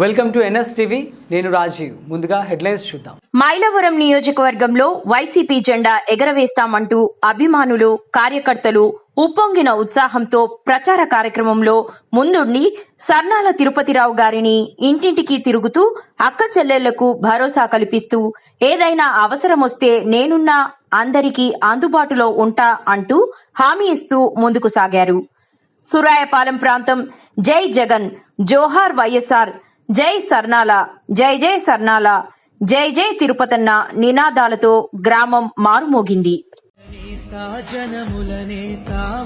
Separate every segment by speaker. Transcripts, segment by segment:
Speaker 1: Welcome to NS TV. నేను రాజీవ్. ముందుగా headlines చూద్దాం.
Speaker 2: మైలవరం నియోజకవర్గంలో వైసీపీ జెండా ఎగరవేస్తామంటూ అభిమానులు కార్యకర్తలు ఉప్పొంగిన ఉత్సాహంతో ప్రచార కార్యక్రమంలో ముందుండి సర్నాల తిరుపతిరావు గారిని ఇంటింటికి తిరుగుతూ అక్క చెల్లెళ్ళకు భరోసా కల్పిస్తూ ఏదైనా అవసరమొస్తే నేనున్నా అందరికీ అందుబాటులో ఉంటా అంటూ హామీ ఇస్తూ ముందుకు సాగారు. సురాయపాలెం ప్రాంతం జై జగన్ జోహార్ వైఎస్ఆర్ జై సర్నాల జై జై సర్నాల జై జై తిరుపతన్న నినాదాలతో గ్రామం మారుమోగింది.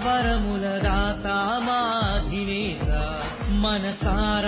Speaker 3: వరముల దాత మనసార